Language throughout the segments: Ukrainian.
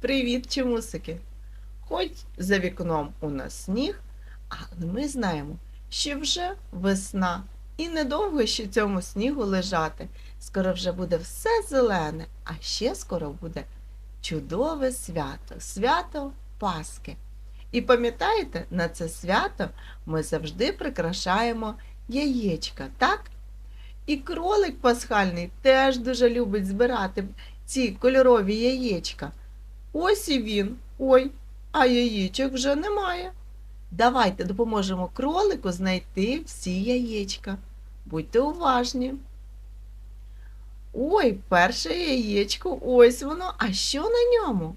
Привіт, чомусики! Хоч за вікном у нас сніг, але ми знаємо, що вже весна, і недовго ще цьому снігу лежати. Скоро вже буде все зелене, а ще скоро буде чудове свято, свято Пасхи. І пам'ятаєте, на це свято ми завжди прикрашаємо яєчка, так? І кролик пасхальний теж дуже любить збирати ці кольорові яєчка. Ось і він. Ой, а яєчок вже немає. Давайте допоможемо кролику знайти всі яєчка. Будьте уважні. Ой, перше яєчко, ось воно. А що на ньому?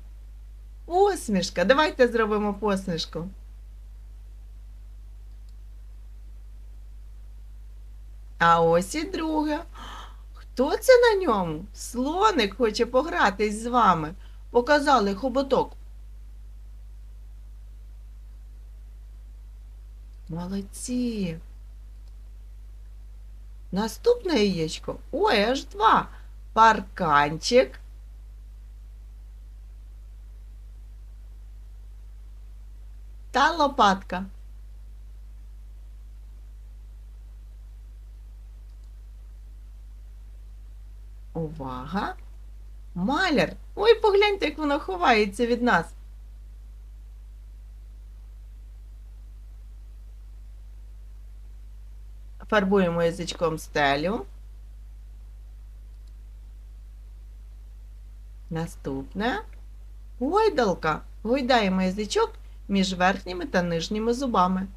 Посмішка. Давайте зробимо посмішку. А ось і друге. Хто це на ньому? Слоник хоче погратись з вами. Показали хоботок. Молодці. Наступне яєчко. Ой, аж два. Парканчик. Та лопатка. Увага! Маляр! Ой, погляньте, як воно ховається від нас. Фарбуємо язичком стелю. Наступне. Гойдалка. Гойдаємо язичок між верхніми та нижніми зубами.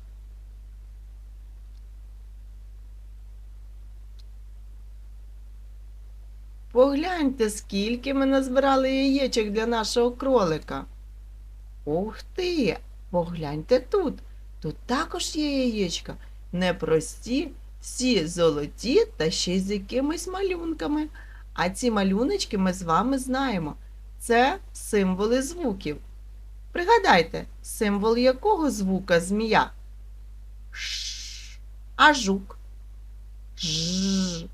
Погляньте, скільки ми назбирали яєчок для нашого кролика. Ух ти! Погляньте тут. Тут також є яєчка. Непрості, всі золоті та ще й з якимись малюнками. А ці малюночки ми з вами знаємо. Це символи звуків. Пригадайте, символ якого звука змія? Ш. А жук. Ж.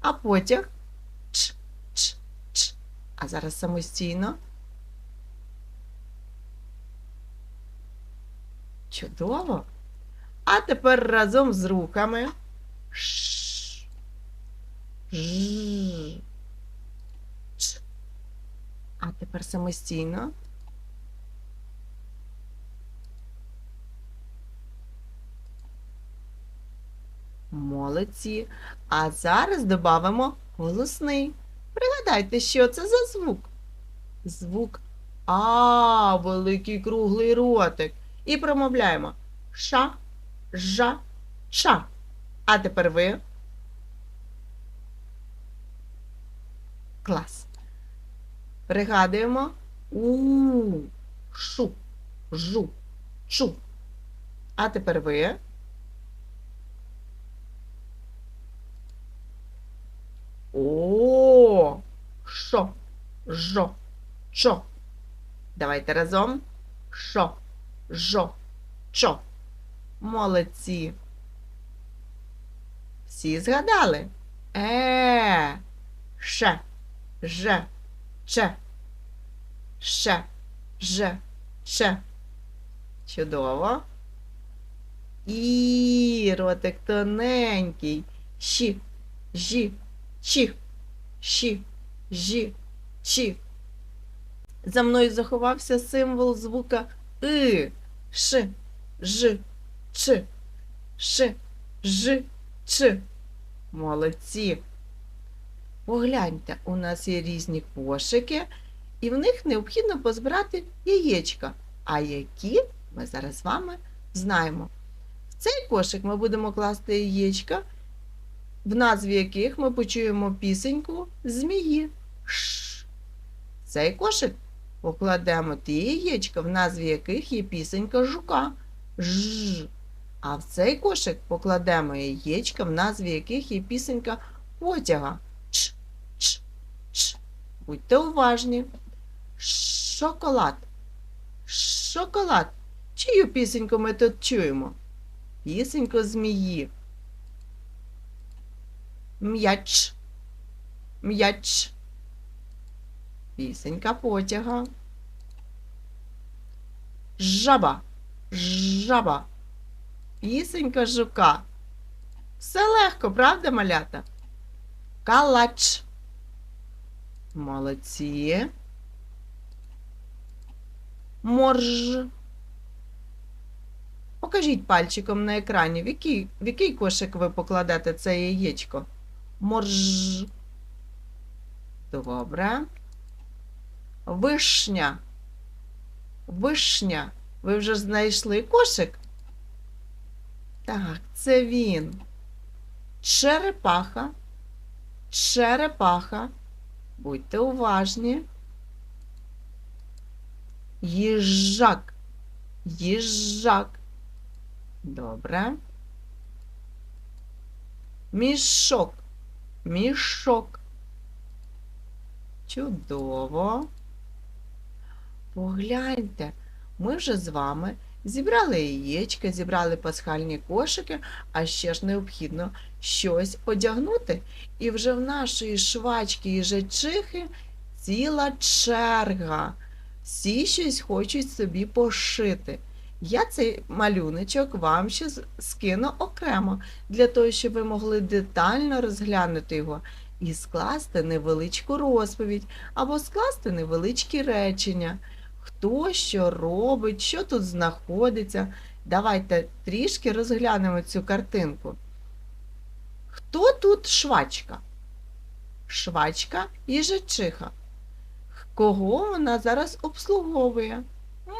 А потяг. А зараз самостійно. Чудово. А тепер разом з руками. Ш. Ж. Ч. А тепер самостійно. Молодці. А зараз додамо голосний. Пригадайте, що це за звук? Звук А, великий круглий ротик. І промовляємо ша, жа, ша. А тепер ви. Клас. Пригадуємо у, шу, жу, чу. А тепер ви. О, шо, жо, чо. Давайте разом. Шо, жо, чо. Молодці. Всі згадали? Е, ше, же, че. Ше, же, че. Чудово. І ротик тоненький. Щі, жі, Чі, щі, жі, чі. За мною заховався символ звука И, Ш, Ж, Ч, Ш, Ж, Ч. Молодці. Погляньте, у нас є різні кошики, і в них необхідно позбирати яєчка. А які ми зараз з вами знаємо. В цей кошик ми будемо класти яєчка в назві яких ми почуємо пісеньку змії. Ш. Цей кошик покладемо ті яєчка, в назві яких є пісенька жука. Ж. А в цей кошик покладемо яєчка, в назві яких є пісенька потяга. Ч, ч, ч. Будьте уважні. Шоколад. Шоколад. Чию пісеньку ми тут чуємо? Пісеньку змії. М'яч. М'яч. Пісенька потяга. Жаба. Жаба. Пісенька жука. Все легко, правда, малята? Калач. Молодці. Морж. Покажіть пальчиком на екрані, в який, в який кошик ви покладете це яєчко. Морж. Добре. Вишня. Вишня. Ви вже знайшли кошик? Так, це він. Черепаха. Черепаха. Будьте уважні. Їжак. Їжак. Добре. Мішок. Мішок. Чудово. Погляньте, ми вже з вами зібрали яєчка, зібрали пасхальні кошики, а ще ж необхідно щось одягнути. І вже в нашої швачки і жечихи ціла черга. Всі щось хочуть собі пошити. Я цей малюночок вам ще скину окремо, для того, щоб ви могли детально розглянути його і скласти невеличку розповідь або скласти невеличкі речення. Хто що робить, що тут знаходиться. Давайте трішки розглянемо цю картинку. Хто тут швачка? Швачка їжачиха. Кого вона зараз обслуговує?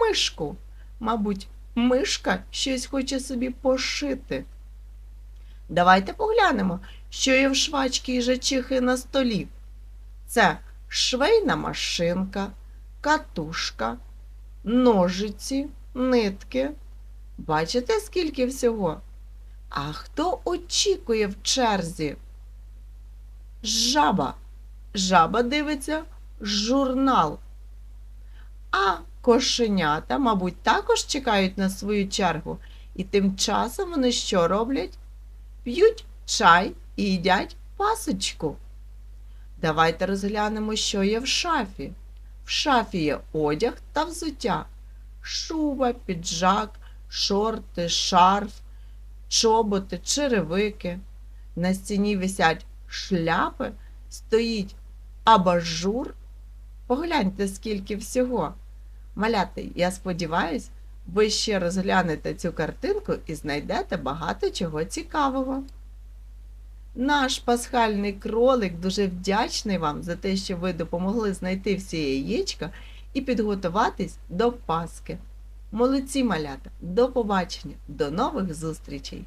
Мишку. Мабуть, мишка щось хоче собі пошити. Давайте поглянемо, що є в швачки їжачихи на столі. Це швейна машинка, катушка, ножиці, нитки. Бачите, скільки всього? А хто очікує в черзі? Жаба. Жаба дивиться журнал. А кошенята, мабуть, також чекають на свою чергу. І тим часом вони що роблять? П'ють чай і їдять пасочку. Давайте розглянемо, що є в шафі. В шафі є одяг та взуття, шуба, піджак, шорти, шарф, чоботи, черевики. На стіні висять шляпи, стоїть абажур. Погляньте, скільки всього. Маляти, я сподіваюсь, ви ще розглянете цю картинку і знайдете багато чого цікавого. Наш пасхальний кролик дуже вдячний вам за те, що ви допомогли знайти всі яєчка і підготуватись до Пасхи. Молодці малята! До побачення, до нових зустрічей!